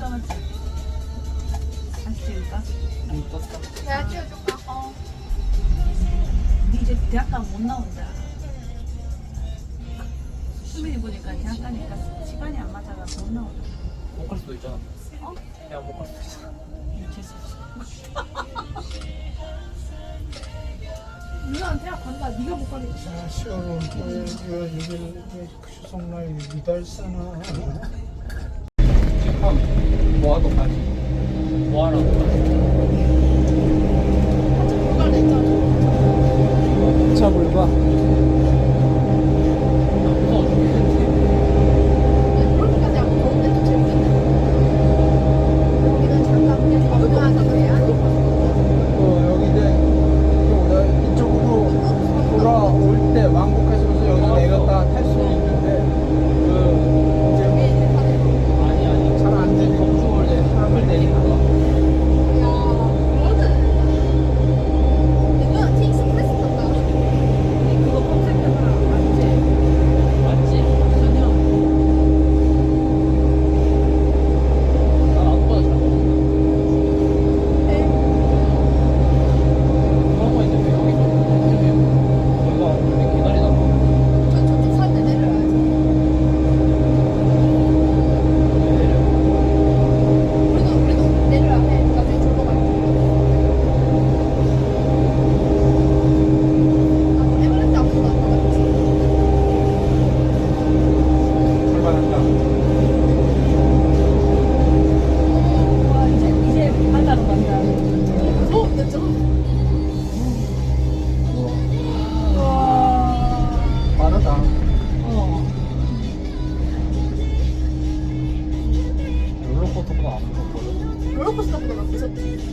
눈 감았지? 다시 찍을까? 내가 찍어줄까? 어. 니 이제 대학 가면 못 나온다. 수민이 보니까 대학 가니까 시간이 안 맞아서 못 나온다. 못 갈 수도 있잖아. 어? 내가 못 갈 수도 있잖아. 누나는 대학 간다. 네가 못. 자, 시원한 왜 이게 추석날 유달사나. 지금 뭐하러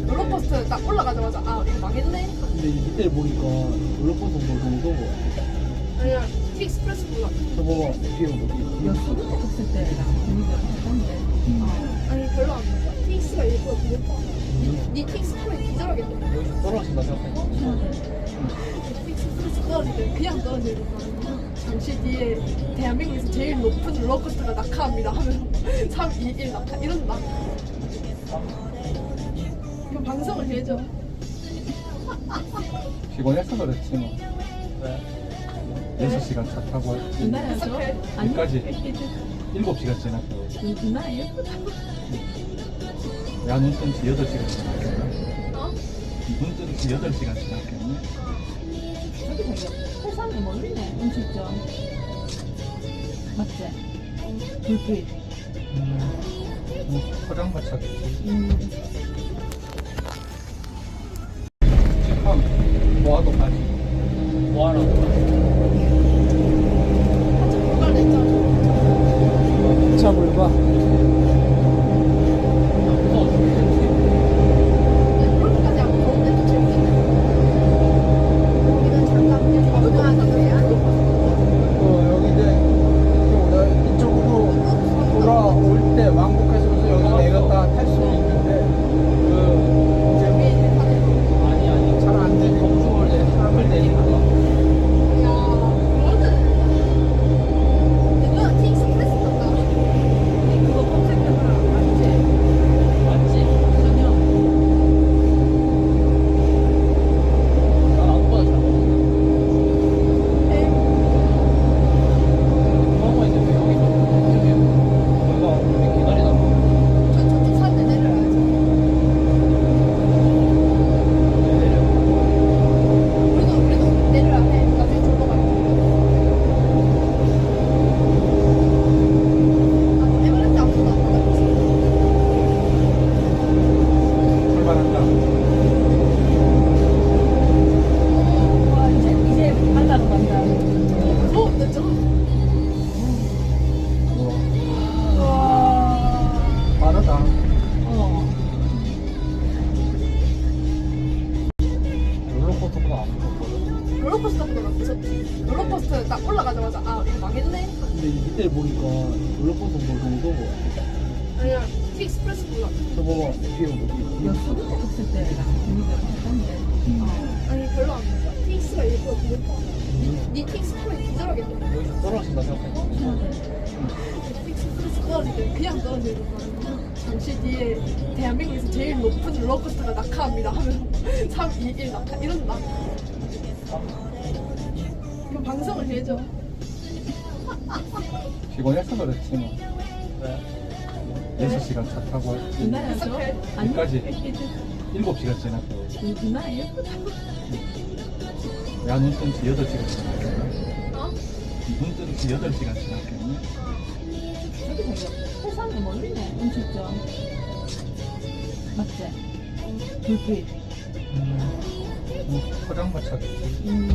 롤러코스터 딱 올라가자마자 아 이거 망했네. 근데 이때 보니까 롤러코스터 너무 무서워. 아니야 틱스프레스보다. 저 봐봐 뒤에 어디? 야, 수능 때 갔을 때 분위기가 비슷한데. 어. 아니 별로 안 무서워. 틱스가 일부러 무섭다. 니 틱스프레스 기절하겠네. 여기서 떨어진다 생각해. 틱스프레스 떨어질 때 그냥 떨어지는 거 잠시 뒤에 대한민국에서 제일 높은 롤러코스터가 낙하합니다 하면서 3, 2, 1 낙하 이런다. 이거 방송을 해줘. 피곤해서 그랬지 뭐. 왜? 6시간 차 타고 왔지. 누나야죠? 아니, 여기까지. 7시간 지났다. 누나 예쁘다. 야, 눈 뜬지 8시간 지났겠나? 어? 눈 뜬지 8시간 지났겠네. 저기 되게 세상이 멀리네, 음식점. 맞지? 불빛. 음, 뭐, 포장마차겠지. 음. 지금 뭐하러 가 이때 보니까 롤러코스터 너무 무서워. 아니야 틱스프레스보다. 저 봐봐 뒤에 수능 때 갔을 때 분위기가 비슷한데. 날씨가 이거 그렇다. 니팅 스프레 기절하겠네. 여기서 떨어진다 생각해. 니팅 스프레 떨어질 때 그냥 떨어지는 거거든요. 잠시 뒤에 대한민국에서 제일 높은 롤러코스터가 낙하합니다 하면서 3, 2, 1 낙하 이런 낙. 이거 방송을 해줘. 피곤해서 그렇지 뭐. 왜? 6시간 차 타고 이나야죠? 여기까지 7시간 지났고 이나 예쁘다. 야눈 뜬지 8시간 지났겠네 어? 눈 뜬지 8시간 지났겠네 저기 되게 세상에 멀리네. 음식점. 맞지? 불빛. 음, 뭐 포장마차겠지 음.